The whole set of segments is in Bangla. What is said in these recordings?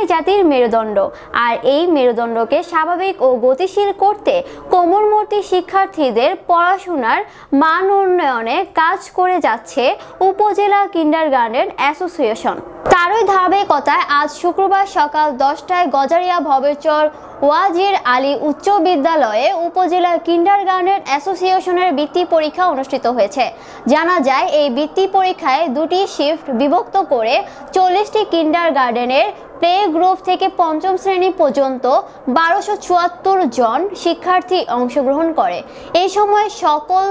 শিক্ষাই জাতির মেরুদণ্ড। আর এই মেরুদণ্ডকে স্বাভাবিক ও গতিশীল করতে কোমলমতি শিক্ষার্থীদের পড়াশোনার মান উন্নয়নে কাজ করে যাচ্ছে উপজেলা কিন্ডারগার্ডেন অ্যাসোসিয়েশন। তারই ধারাবাহিকতায় আজ শুক্রবার সকাল দশটায় গজারিয়া ভবেচর ওয়াজির আলী উচ্চ বিদ্যালয়ে উপজেলা কিন্ডারগার্ডেন অ্যাসোসিয়েশনের বৃত্তি পরীক্ষা অনুষ্ঠিত হয়েছে। জানা যায়, এই বৃত্তি পরীক্ষায় দুটি শিফট বিভক্ত করে চল্লিশটি কিন্ডারগার্ডেনের প্লে গ্রুপ থেকে পঞ্চম শ্রেণি পর্যন্ত বারোশো চুয়াত্তর জন শিক্ষার্থী অংশগ্রহণ করে। এই সময় সকল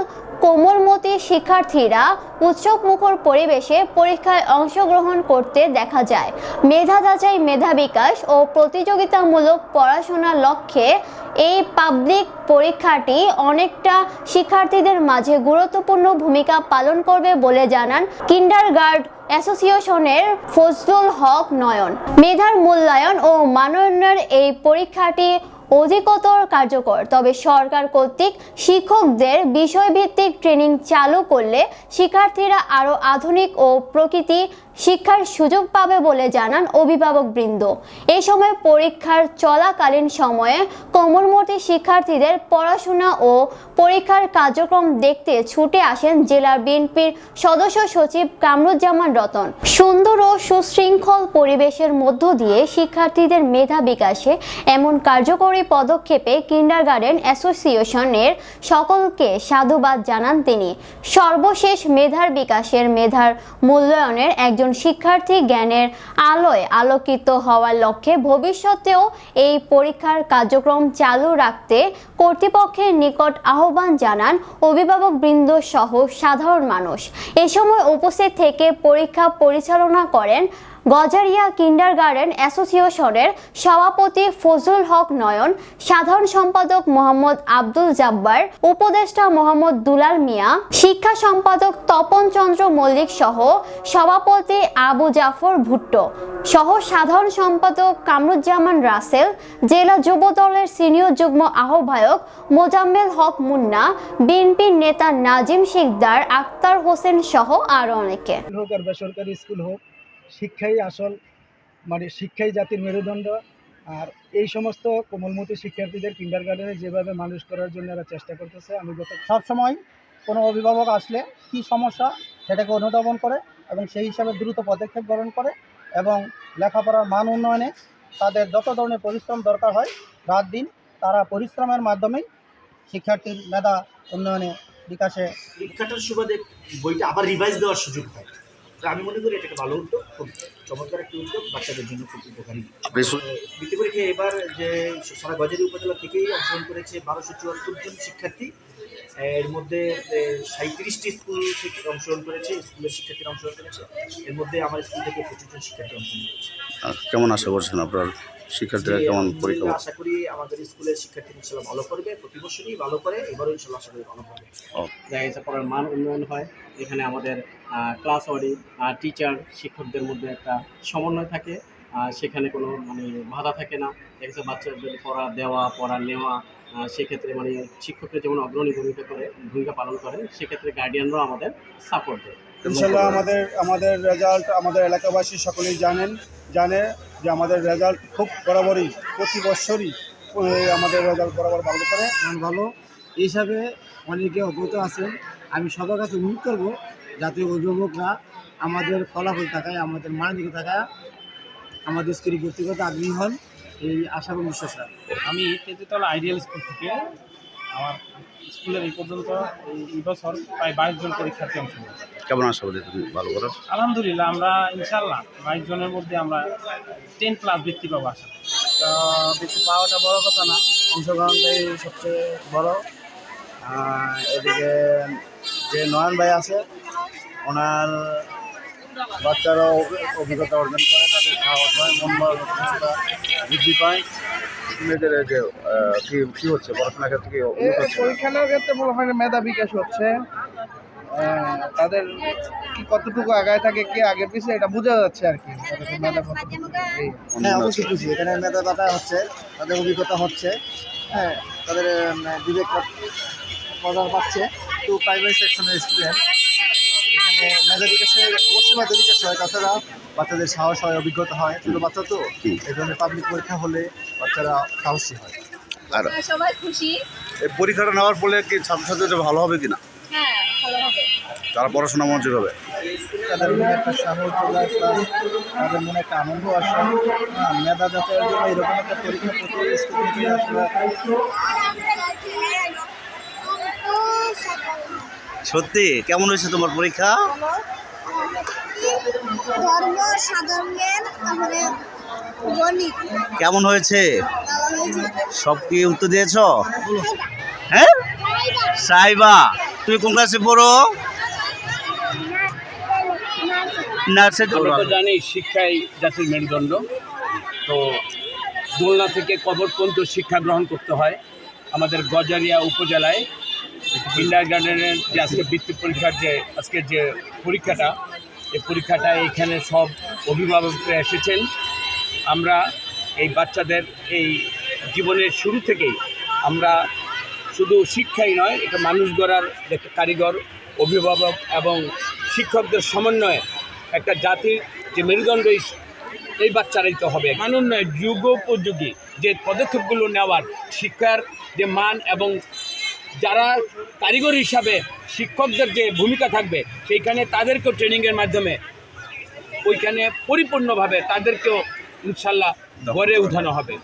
কোমলমতি শিক্ষার্থীরা উৎসব মুখর পরিবেশে পরীক্ষায় অংশগ্রহণ করতে দেখা যায়। মেধা যাচাই, মেধা বিকাশ ও প্রতিযোগিতামূলক পড়াশোনার লক্ষ্যে এই পাবলিক পরীক্ষাটি অনেকটা শিক্ষার্থীদের মাঝে গুরুত্বপূর্ণ ভূমিকা পালন করবে বলে জানান কিন্ডারগার্ড অ্যাসোসিয়েশনের ফজলুল হক নয়ন। মেধার মূল্যায়ন ও মানোন্নয়নের এই পরীক্ষাটি অধিকতর কার্যকর, তবে সরকার কর্তৃক শিক্ষকদের বিষয়ভিত্তিক ট্রেনিং চালু করলে শিক্ষার্থীরা আরও আধুনিক ও প্রকৃতি শিক্ষার সুযোগ পাবে বলে জানান অভিভাবকবৃন্দ এই সময় পরীক্ষার চলাকালীন সময়ে কোমলমতি শিক্ষার্থীদের পড়াশোনা ও পরীক্ষার কার্যক্রম দেখতে ছুটে আসেন জেলার বিএনপির সদস্য সচিব কামরুজ্জামান রতন। সুন্দর ও সুশৃঙ্খল পরিবেশের মধ্য দিয়ে শিক্ষার্থীদের মেধা বিকাশে এমন কার্যকরী পদক্ষেপে কিন্ডার কিন্ডারগার্ডেন অ্যাসোসিয়েশনের সকলকে সাধুবাদ জানান তিনি। সর্বশেষ মেধার বিকাশের মেধার মূল্যায়নের একজন শিক্ষার্থী জ্ঞানের আলোয় আলোকিত হওয়ার লক্ষ্যে ভবিষ্যতেও এই পরীক্ষার কার্যক্রম চালু রাখতে কর্তৃপক্ষের নিকট আহ্বান জানান অভিভাবকবৃন্দ সহ সাধারণ মানুষ। এ সময় উপস্থিত থেকে পরীক্ষা পরিচালনা করেন গজারিয়া কিন্ডারগার্ডেন অ্যাসোসিয়েশনের সভাপতি ফজলুল হক নয়ন, সাধারণ সম্পাদক মোহাম্মদ আব্দুল জাব্বার, উপদেষ্টা মোহাম্মদ দুলাল মিয়া, শিক্ষা সম্পাদক তপন চন্দ্র মল্লিক সহ সভাপতি আবু জাফর ভুট্টো সহ সাধারণ সম্পাদক কামরুজ্জামান রাসেল, জেলা যুব দলের সিনিয়র যুগ্ম আহ্বায়ক মোজাম্মেল হক মুন্না, বিএনপির নেতা নাজিম শিকদার, আক্তার হোসেন সহ আরও অনেকে। আর বেসরকারি স্কুল হোক শিক্ষাই আসল মানে শিক্ষাই জাতির মেরুদণ্ড। আর এই সমস্ত কোমলমতি শিক্ষার্থীদের কিন্ডার গার্ডেনে যেভাবে মানুষ করার জন্য এরা চেষ্টা করতেছে আমি গত সব সময় কোনো অভিভাবক আসলে কি সমস্যা সেটাকে অনুধাবন করে এবং সেই হিসাবে দ্রুত পদক্ষেপ গ্রহণ করে এবং লেখাপড়ার মান উন্নয়নে তাদের যত ধরনের পরিশ্রম দরকার হয় রাত দিন তারা পরিশ্রমের মাধ্যমেই শিক্ষার্থীর মেধা উন্নয়নে বিকাশে পরীক্ষাটার সুবাদে বইটা আবার রিভাইজ দেওয়ার সুযোগ পায়। তো আমি মনে করি এটাকে ভালো উদ্যোগ খুব চমৎকার একটি উদ্যোগ বাচ্চাদের জন্য খুব উপকারী। বৃত্তি পরীক্ষা এবার যে সারা গজারি উপজেলা থেকেই অংশগ্রহণ করেছে বারোশো চুয়াত্তর জন শিক্ষার্থী এর মধ্যে সাঁত্রিশটি স্কুল থেকে অংশগ্রহণ করেছে স্কুলের শিক্ষার্থীরা অংশগ্রহণ করেছে এর মধ্যে আমার স্কুল থেকে প্রচুর জন শিক্ষার্থী অংশগ্রহণ করেছে। কেমন আশা করছেন আপনার শিক্ষার্থীরা কেমন পরীক্ষা আশা করি আমাদের স্কুলের শিক্ষার্থী ইনশাল্লাহ ভালো করবে প্রতি বছরই ভালো করে এবারও ইনশাল্লাহ আশা করি ভালো করবে। গেছে পড়ার মান উন্নয়ন হয় এখানে আমাদের ক্লাস ওয়ারি টিচার শিক্ষকদের মধ্যে একটা সমন্বয় থাকে সেখানে কোনো মানে বাধা থাকে না। দেখা বাচ্চাদের পড়া দেওয়া পড়া নেওয়া সেক্ষেত্রে মানে শিক্ষকরা যেমন অগ্রণী ভূমিকা করে ভূমিকা পালন করে সেক্ষেত্রে গার্ডিয়ানরাও আমাদের সাপোর্ট দেয়। ইনশাল্লাহ আমাদের আমাদের রেজাল্ট আমাদের এলাকাবাসী সকলেই জানেন। জানে যে আমাদের রেজাল্ট খুব বরাবরই, প্রতি বছরই আমাদের রেজাল্ট বরাবর ভালো করে ভালো। এই হিসাবে অনেকে অবগত আছেন। আমি সবার কাছে অনুরোধ করব যাতে অভিভাবকরা আমাদের ফলাফল থাকায়, আমাদের মান দিকে থাকায়, আমাদের স্কুলে ভর্তি করতে আগ্রহী হন। এই আশা এবং বিশ্বাস। আমি তেতুতলা আইডিয়াল স্কুল থেকে আমার স্কুলের এই পর্যন্ত এই বছর প্রায় বাইশ জন পরীক্ষার্থী অংশগ্রহণ কেমন আশাবাদী তুমি ভালো করার আলহামদুলিল্লাহ আমরা ইনশাল্লাহ বাইশ জনের মধ্যে আমরা টেন প্লাস বৃত্তি পাবো আশা করি। তো বৃত্তি পাওয়াটা বড় কথা না অংশগ্রহণটাই সবচেয়ে বড়। এদিকে যে নয়ন ভাই আছে ওনার বাচ্চারা অভিজ্ঞতা অর্জন করে তাদের সাহস হয় মন বৃদ্ধি পায়। মেয়েদের যে কি কি হচ্ছে? পড়াশোনার ক্ষেত্রে? পরীক্ষার ক্ষেত্রে মনে হয় মেধা বিকাশ হচ্ছে। তাদের কি কতটুকু আগায় থাকে কে আগে পিছিয়ে এটা বোঝা যাচ্ছে আর কি। মেধা এই। হ্যাঁ অবশ্যই খুশি এখানে মেধাদাতা হচ্ছে তাদের অভিজ্ঞতা হচ্ছে। হ্যাঁ তাদের বিবেক পাচ্ছে। টু প্রাইমারি সেকশনের স্টুডেন্ট এখানে মেধা বিকাশে অবশ্যই মেধা বিকাশ হয় তাছাড়া বাচ্চাদের সাহস হয় অভিজ্ঞতা হয়। ছোটো বাচ্চা তো এই ধরনের পাবলিক পরীক্ষা হলে বাচ্চারা সাহসী হয়। আর সবাই খুশি। এই পরীক্ষাটা নেওয়ার ফলে কি ছাত্রছাত্রীদের ভালো হবে কিনা? হ্যাঁ ভালো হবে। তারা পড়াশোনা মনোযোগ হবে? তাদের মনে একটা সাহস চলে প্লাস তাদের মনে একটা আনন্দ আসে। হ্যাঁ, মেধা জন্য এরকম একটা পরীক্ষা প্রতি স্কুল থেকে আসলে সত্যি? কেমন হয়েছে তোমার পরীক্ষা? কেমন হয়েছে? সব কি উত্তর দিয়েছ? হ্যাঁ? সাইবা। তুমি কোন ক্লাসে পড়ো? তো জানি শিক্ষাই জাতির মেরুদণ্ড। তো দোলনা থেকে কবর পর্যন্ত শিক্ষা গ্রহণ করতে হয় আমাদের গজারিয়া উপজেলায়। কিন্ডার গার্ডেনের যে আজকে বৃত্তি পরীক্ষার যে, আজকের যে পরীক্ষাটা, এই পরীক্ষাটা এখানে সব অভিভাবকরা এসেছেন। আমরা এই বাচ্চাদের এই জীবনের শুরু থেকেই আমরা শুধু শিক্ষাই নয়, এটা মানুষ গড়ার একটা কারিগর, অভিভাবক এবং শিক্ষকদের সমন্বয়ে একটা জাতির যে মেরুদণ্ড এই- বাচ্চারাই তো হবে। মানোন্নয় যুগোপযোগী যে পদক্ষেপগুলো নেওয়ার, শিক্ষার যে মান এবং যারা কারিগর হিসাবে শিক্ষকদের যে ভূমিকা থাকবে, সেইখানে তাদেরকেও ট্রেনিংয়ের মাধ্যমে ওইখানে পরিপূর্ণভাবে তাদেরকেও ইনশাল্লাহ গড়ে উঠানো হবে।